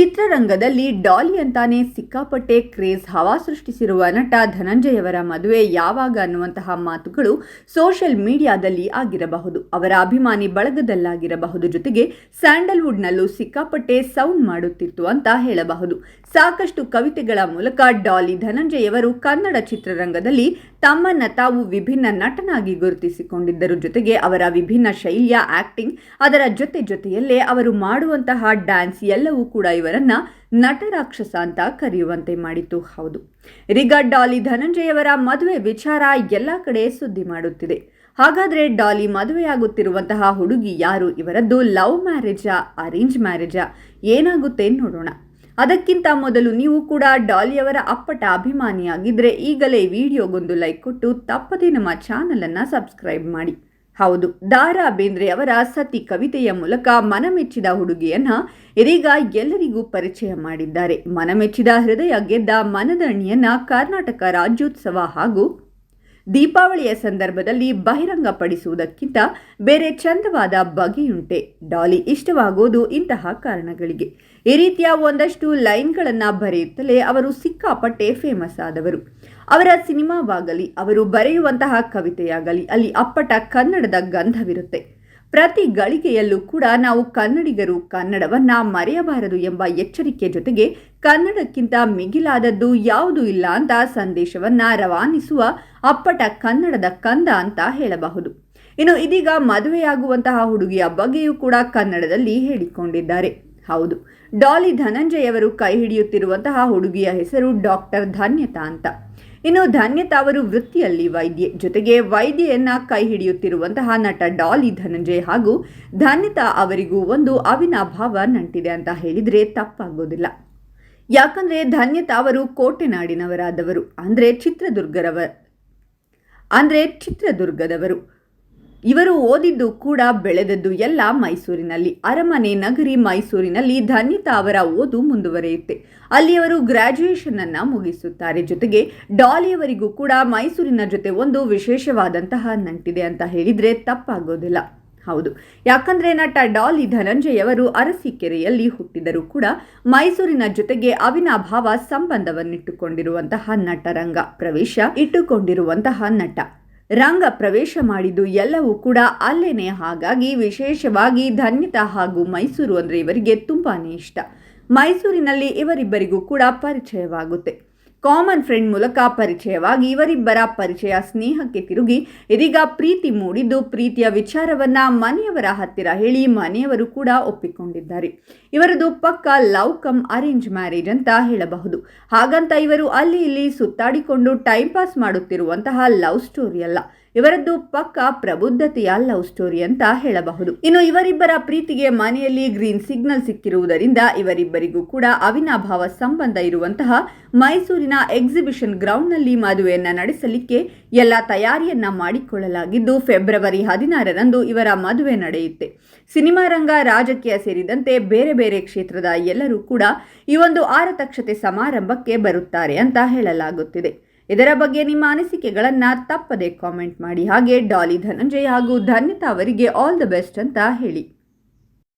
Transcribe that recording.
ಚಿತ್ರರಂಗದಲ್ಲಿ ಡಾಲಿ ಅಂತಾನೆ ಸಿಕ್ಕಾಪಟ್ಟೆ ಕ್ರೇಜ್ ಹವಾ ಸೃಷ್ಟಿಸಿರುವ ನಟ ಧನಂಜಯವರ ಮದುವೆ ಯಾವಾಗ ಅನ್ನುವಂತಹ ಮಾತುಗಳು ಸೋಷಿಯಲ್ ಮೀಡಿಯಾದಲ್ಲಿ ಆಗಿರಬಹುದು. ಅವರ ಅಭಿಮಾನಿ ಬಳಗದಲ್ಲಾಗಿರಬಹುದು. ಜೊತೆಗೆ ಸ್ಯಾಂಡಲ್ವುಡ್ನಲ್ಲೂ ಸಿಕ್ಕಾಪಟ್ಟೆ ಸೌಂಡ್ ಮಾಡುತ್ತಿತ್ತು ಅಂತ ಹೇಳಬಹುದು. ಸಾಕಷ್ಟು ಕವಿತೆಗಳ ಮೂಲಕ ಡಾಲಿ ಧನಂಜಯವರು ಕನ್ನಡ ಚಿತ್ರರಂಗದಲ್ಲಿ ತಮ್ಮನ್ನ ತಾವು ವಿಭಿನ್ನ ನಟನಾಗಿ ಗುರುತಿಸಿಕೊಂಡಿದ್ದರು. ಜೊತೆಗೆ ಅವರ ವಿಭಿನ್ನ ಶೈಲಿಯ ಆಕ್ಟಿಂಗ್, ಅದರ ಜೊತೆ ಜೊತೆಯಲ್ಲೇ ಅವರು ಮಾಡುವಂತಹ ಡ್ಯಾನ್ಸ್ ಎಲ್ಲವೂ ಕೂಡ ಇವರನ್ನ ನಟರಾಕ್ಷಸ ಅಂತ ಕರೆಯುವಂತೆ ಮಾಡಿತು ಹೌದು ಇದೀಗ ಡಾಲಿ ಧನಂಜಯವರ ಮದುವೆ ವಿಚಾರ ಎಲ್ಲ ಕಡೆ ಸುದ್ದಿ ಮಾಡುತ್ತಿದೆ. ಹಾಗಾದ್ರೆ ಡಾಲಿ ಮದುವೆಯಾಗುತ್ತಿರುವಂತಹ ಹುಡುಗಿ ಯಾರು? ಇವರದ್ದು ಲವ್ ಮ್ಯಾರೇಜಾ, ಅರೇಂಜ್ ಮ್ಯಾರೇಜಾ, ಏನಾಗುತ್ತೆ ನೋಡೋಣ. ಅದಕ್ಕಿಂತ ಮೊದಲು ನೀವು ಕೂಡ ಡಾಲಿಯವರ ಅಪ್ಪಟ ಅಭಿಮಾನಿಯಾಗಿದ್ದರೆ ಈಗಲೇ ವಿಡಿಯೋಗೊಂದು ಲೈಕ್ ಕೊಟ್ಟು ತಪ್ಪದೇ ನಮ್ಮ ಚಾನಲನ್ನು ಸಬ್ಸ್ಕ್ರೈಬ್ ಮಾಡಿ. ಹೌದು. ದಾರಾ ಬೇಂದ್ರೆ ಅವರ ಸತಿ ಕವಿತೆಯ ಮೂಲಕ ಮನಮೆಚ್ಚಿದ ಹುಡುಗಿಯನ್ನ ಇದೀಗ ಎಲ್ಲರಿಗೂ ಪರಿಚಯ ಮಾಡಿದ್ದಾರೆ. ಮನಮೆಚ್ಚಿದ ಹೃದಯ ಗೆದ್ದ ಮನದಣಿಯನ್ನ ಕರ್ನಾಟಕ ರಾಜ್ಯೋತ್ಸವ ಹಾಗೂ ದೀಪಾವಳಿಯ ಸಂದರ್ಭದಲ್ಲಿ ಬಹಿರಂಗಪಡಿಸುವುದಕ್ಕಿಂತ ಬೇರೆ ಚಂದವಾದ ಬಗೆಯುಂಟೆ. ಡಾಲಿ ಇಷ್ಟವಾಗೋದು ಇಂತಹ ಕಾರಣಗಳಿಗೆ. ಈ ರೀತಿಯ ಒಂದಷ್ಟು ಲೈನ್ಗಳನ್ನು ಬರೆಯುತ್ತಲೇ ಅವರು ಸಿಕ್ಕಾಪಟ್ಟೆ ಫೇಮಸ್ ಆದವರು. ಅವರ ಸಿನಿಮಾವಾಗಲಿ, ಅವರು ಬರೆಯುವಂತಹ ಕವಿತೆಯಾಗಲಿ, ಅಲ್ಲಿ ಅಪ್ಪಟ ಕನ್ನಡದ ಗಂಧವಿರುತ್ತೆ. ಪ್ರತಿ ಗಳಿಗೆಯಲ್ಲೂ ಕೂಡ ನಾವು ಕನ್ನಡಿಗರು ಕನ್ನಡವನ್ನ ಮರೆಯಬಾರದು ಎಂಬ ಎಚ್ಚರಿಕೆ ಜೊತೆಗೆ ಕನ್ನಡಕ್ಕಿಂತ ಮಿಗಿಲಾದದ್ದು ಯಾವುದೂ ಇಲ್ಲ ಅಂತ ಸಂದೇಶವನ್ನ ರವಾನಿಸುವ ಅಪ್ಪಟ ಕನ್ನಡದ ಕಂದ ಅಂತ ಹೇಳಬಹುದು. ಇನ್ನು ಇದೀಗ ಮದುವೆಯಾಗುವಂತಹ ಹುಡುಗಿಯ ಬಗ್ಗೆಯೂ ಕೂಡ ಕನ್ನಡದಲ್ಲಿ ಹೇಳಿಕೊಂಡಿದ್ದಾರೆ. ಹೌದು. ಡಾಲಿ ಧನಂಜಯವರು ಕೈ ಹಿಡಿಯುತ್ತಿರುವಂತಹ ಹುಡುಗಿಯ ಹೆಸರು ಡಾಕ್ಟರ್ ಧನ್ಯತಾ ಅಂತ. ಇನ್ನು ಧನ್ಯತಾ ಅವರು ವೃತ್ತಿಯಲ್ಲಿ ವೈದ್ಯೆ. ಜೊತೆಗೆ ವೈದ್ಯೆಯನ್ನ ಕೈ ಹಿಡಿಯುತ್ತಿರುವಂತಹ ನಟ ಡಾಲಿ ಧನಂಜಯ್ ಹಾಗೂ ಧನ್ಯತಾ ಅವರಿಗೂ ಒಂದು ಅವಿನಾಭಾವ ನಂಟಿದೆ ಅಂತ ಹೇಳಿದರೆ ತಪ್ಪಾಗೋದಿಲ್ಲ. ಯಾಕಂದ್ರೆ ಧನ್ಯತಾ ಅವರು ಕೋಟೆನಾಡಿನವರಾದವರು. ಅಂದರೆ ಚಿತ್ರದುರ್ಗರವ ಅಂದರೆ ಚಿತ್ರದುರ್ಗದವರು. ಇವರು ಓದಿದ್ದು ಕೂಡ ಬೆಳೆದದ್ದು ಎಲ್ಲ ಮೈಸೂರಿನಲ್ಲಿ. ಅರಮನೆ ನಗರಿ ಮೈಸೂರಿನಲ್ಲಿ ಧನ್ಯತಾ ಅವರ ಓದು ಮುಂದುವರಿಯುತ್ತೆ. ಅಲ್ಲಿ ಅವರು ಗ್ರಾಜ್ಯುಯೇಷನ್ ಅನ್ನ ಮುಗಿಸುತ್ತಾರೆ. ಜೊತೆಗೆ ಡಾಲಿಯವರಿಗೂ ಕೂಡ ಮೈಸೂರಿನ ಜೊತೆ ಒಂದು ವಿಶೇಷವಾದಂತಹ ನಂಟಿದೆ ಅಂತ ಹೇಳಿದ್ರೆ ತಪ್ಪಾಗೋದಿಲ್ಲ. ಹೌದು. ಯಾಕಂದ್ರೆ ನಟ ಡಾಲಿ ಧನಂಜಯವರು ಅರಸೀಕೆರೆಯಲ್ಲಿ ಹುಟ್ಟಿದರೂ ಕೂಡ ಮೈಸೂರಿನ ಜೊತೆಗೆ ಅವಿನಾಭಾವ ಸಂಬಂಧವನ್ನಿಟ್ಟುಕೊಂಡಿರುವಂತಹ ನಟರಂಗ. ಪ್ರವೇಶ ಇಟ್ಟುಕೊಂಡಿರುವಂತಹ ನಟ. ರಂಗ ಪ್ರವೇಶ ಮಾಡಿದ್ದು ಎಲ್ಲವೂ ಕೂಡ ಅಲ್ಲೇನೆ. ಹಾಗಾಗಿ ವಿಶೇಷವಾಗಿ ಧನ್ಯತಾ ಹಾಗೂ ಮೈಸೂರು ಅಂದರೆ ಇವರಿಗೆ ತುಂಬಾ ಇಷ್ಟ. ಮೈಸೂರಿನಲ್ಲಿ ಇವರಿಬ್ಬರಿಗೂ ಕೂಡ ಪರಿಚಯವಾಗುತ್ತೆ. ಕಾಮನ್ ಫ್ರೆಂಡ್ ಮೂಲಕ ಪರಿಚಯವಾಗಿ ಇವರಿಬ್ಬರ ಪರಿಚಯ ಸ್ನೇಹಕ್ಕೆ ತಿರುಗಿ ಇದೀಗ ಪ್ರೀತಿ ಮೂಡಿದ್ದು ಪ್ರೀತಿಯ ವಿಚಾರವನ್ನ ಮನೆಯವರ ಹತ್ತಿರ ಹೇಳಿ ಮನೆಯವರು ಕೂಡ ಒಪ್ಪಿಕೊಂಡಿದ್ದಾರೆ. ಇವರದು ಪಕ್ಕ ಲವ್ ಕಮ್ ಅರೇಂಜ್ ಮ್ಯಾರೇಜ್ ಅಂತ ಹೇಳಬಹುದು. ಹಾಗಂತ ಇವರು ಅಲ್ಲಿ ಇಲ್ಲಿ ಸುತ್ತಾಡಿಕೊಂಡು ಟೈಮ್ ಪಾಸ್ ಮಾಡುತ್ತಿರುವಂತಹ ಲವ್ ಸ್ಟೋರಿ ಅಲ್ಲ. ಇವರದ್ದು ಪಕ್ಕ ಪ್ರಬುದ್ಧತೆಯ ಲವ್ ಸ್ಟೋರಿ ಅಂತ ಹೇಳಬಹುದು. ಇನ್ನು ಇವರಿಬ್ಬರ ಪ್ರೀತಿಗೆ ಮನೆಯಲ್ಲಿ ಗ್ರೀನ್ ಸಿಗ್ನಲ್ ಸಿಕ್ಕಿರುವುದರಿಂದ ಇವರಿಬ್ಬರಿಗೂ ಕೂಡ ಅವಿನಾಭಾವ ಸಂಬಂಧ ಇರುವಂತಹ ಮೈಸೂರಿನ ಎಕ್ಸಿಬಿಷನ್ ಗ್ರೌಂಡ್ನಲ್ಲಿ ಮದುವೆಯನ್ನ ನಡೆಸಲಿಕ್ಕೆ ಎಲ್ಲ ತಯಾರಿಯನ್ನ ಮಾಡಿಕೊಳ್ಳಲಾಗಿದ್ದು ಫೆಬ್ರವರಿ ಹದಿನಾರರಂದು ಇವರ ಮದುವೆ ನಡೆಯುತ್ತೆ. ಸಿನಿಮಾ ರಂಗ ರಾಜಕೀಯ ಸೇರಿದಂತೆ ಬೇರೆ ಬೇರೆ ಕ್ಷೇತ್ರದ ಎಲ್ಲರೂ ಕೂಡ ಈ ಒಂದು ಆರತಕ್ಷತೆ ಸಮಾರಂಭಕ್ಕೆ ಬರುತ್ತಾರೆ ಅಂತ ಹೇಳಲಾಗುತ್ತಿದೆ. ಇದರ ಬಗ್ಗೆ ನಿಮ್ಮ ಅನಿಸಿಕೆಗಳನ್ನು ತಪ್ಪದೆ ಕಾಮೆಂಟ್ ಮಾಡಿ. ಹಾಗೆ ಡಾಲಿ ಧನಂಜಯ್ ಹಾಗೂ ಧನ್ಯತಾ ಅವರಿಗೆ ಆಲ್ ದ ಬೆಸ್ಟ್ ಅಂತ ಹೇಳಿ.